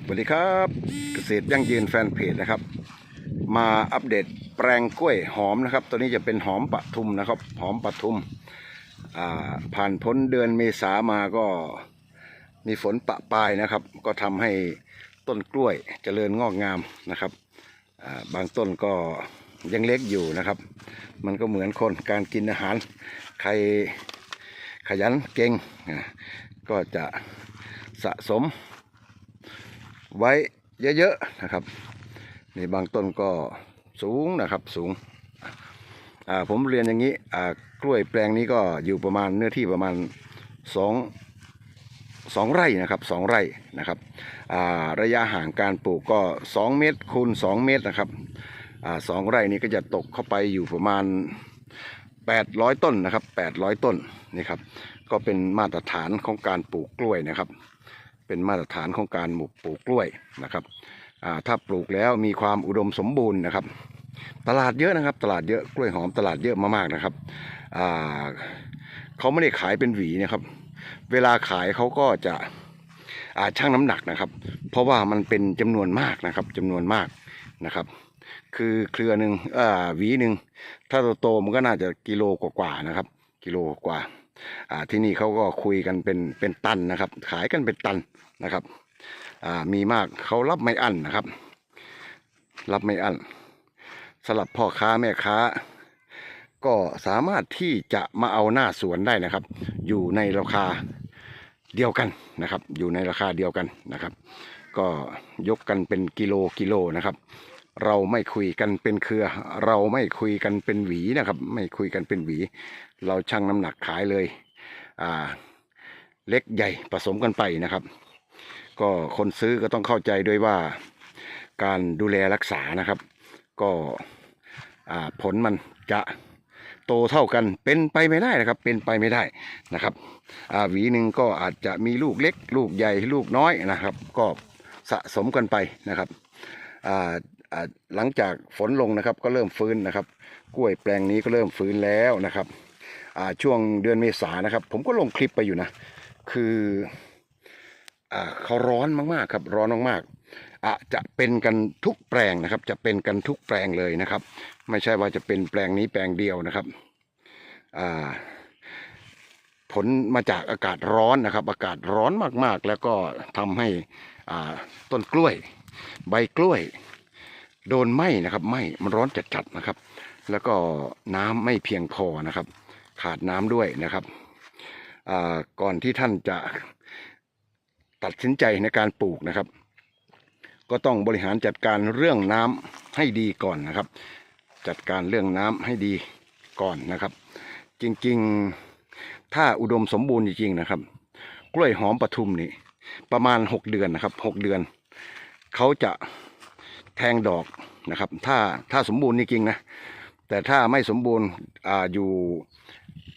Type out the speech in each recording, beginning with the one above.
สวัสดีครับเกษตรยั่งยืนแฟนเพจนะครับ มาอัปเดตแปลงกล้วยหอมนะครับตัวนี้จะเป็นหอมปะทุมนะครับ หอมปะทุมผ่านพ้นเดือนเมษามาก็มีฝนปะปลายนะครับ ก็ทำให้ต้นกล้วยเจริญงอกงามนะครับบางต้นก็ยังเล็กอยู่นะครับ มันก็เหมือนคนการกินอาหาร ใครขยันเก่งก็จะสะสม ไว้เยอะๆนะครับนี่บางต้นก็สูงนะครับสูงผมเรียนอย่างนี้กล้วยแปลงนี้ก็อยู่ประมาณเนื้อที่ประมาณสองสองไร่นะครับสองไร่นะครับระยะห่างการปลูกก็สองเมตรคูณสองเมตรนะครับอสองไร่นี้ก็จะตกเข้าไปอยู่ประมาณ 800 ต้นนะครับ800 ต้นนี่ครับก็เป็นมาตรฐานของการปลูกกล้วยนะครับ เป็นมาตรฐานของการปลูกกล้วยนะครับถ้าปลูกแล้วมีความอุดมสมบูรณ์นะครับ ตลาดเยอะนะครับ ตลาดเยอะกล้วยหอมตลาดเยอะมากๆนะครับเขาไม่ได้ขายเป็นหวีนะครับ เวลาขายเขาก็จะอ่าชั่งน้ำหนักนะครับ เพราะว่ามันเป็นจำนวนมากนะครับจำนวนมากนะครับ คือเครือหนึ่งหวีหนึ่งถ้าโตๆมันก็น่าจะกิโลกว่าๆนะครับ กิโลกว่า อ่าที่นี่เขาก็คุยกันเป็นเป็นตันนะครับ ขายกันเป็นตันนะครับอ่ามีมากเขารับไม่อั้นนะครับ รับไม่อั้นสำหรับพ่อค้าแม่ค้า ก็สามารถที่จะมาเอาหน้าสวนได้นะครับ อยู่ในราคาเดียวกันนะครับ อยู่ในราคาเดียวกันนะครับ ก็ยกกันเป็นกิโลกิโลนะครับ เราไม่คุยกันเป็นเครือ เราไม่คุยกันเป็นหวีนะครับ ไม่คุยกันเป็นหวี เราชั่งน้ำหนักขายเลยอ่าเล็กใหญ่ผสมกันไปนะครับ ก็คนซื้อก็ต้องเข้าใจด้วยว่าการดูแลรักษานะครับ ก็ผลมันจะโตเท่ากันเป็นไปไม่ได้นะครับ เป็นไปไม่ได้นะครับหวีหนึ่งก็อาจจะมีลูกเล็ก ลูกใหญ่ลูกน้อยนะครับ ก็สะสมกันไปนะครับ หลังจากฝนลงนะครับก็เริ่มฟื้นนะครับ กล้วยแปลงนี้ก็เริ่มฟื้นแล้วนะครับช่วงเดือนเมษานะครับ ผมก็ลงคลิปไปอยู่นะ คืออเขาร้อนมากๆครับร้อนมากๆอะจะเป็นกันทุกแปลงนะครับ จะเป็นกันทุกแปลงเลยนะครับ ไม่ใช่ว่าจะเป็นแปลงนี้แปลงเดียวนะครับผลมาจากอากาศร้อนนะครับ อากาศร้อนมากๆ แล้วก็ทำให้ต้นกล้วย ใบกล้วย โดนไหม้นะครับไหม้มันร้อนจัดๆนะครับ แล้วก็น้ำไม่เพียงพอนะครับ ขาดน้ำด้วยนะครับก่อนที่ท่านจะตัดสินใจในการปลูกนะครับ ก็ต้องบริหารจัดการเรื่องน้ำให้ดีก่อนนะครับ จัดการเรื่องน้ำให้ดีก่อนนะครับ จริงๆถ้าอุดมสมบูรณ์จริงๆนะครับ กล้วยหอมปทุมนี่ประมาณ 6 เดือนนะครับ 6 เดือนเขาจะ แทงดอกนะครับ ถ้าถ้าสมบูรณ์จริงนะ แต่ถ้าไม่สมบูรณ์อ่าอยู่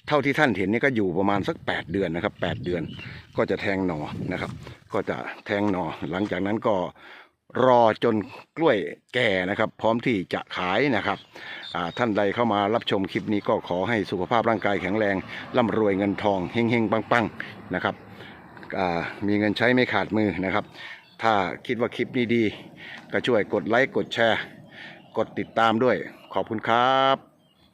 เท่าที่ท่านเห็นนี่ก็อยู่ประมาณสัก 8 เดือนนะครับ 8 เดือนก็จะแทงหน่อนะครับ ก็จะแทงหน่อ หลังจากนั้นก็รอจนกล้วยแก่นะครับ พร้อมที่จะขายนะครับอ่าท่านใดเข้ามารับชมคลิปนี้ก็ขอให้สุขภาพร่างกายแข็งแรงร่ำรวยเงินทองเฮงเฮงปังปังๆนะครับอ่ามีเงินใช้ไม่ขาดมือนะครับ ถ้าคิดว่าคลิปนี้ดี ก็ช่วยกดไลค์กดแชร์ กดติดตามด้วย ขอบคุณครับ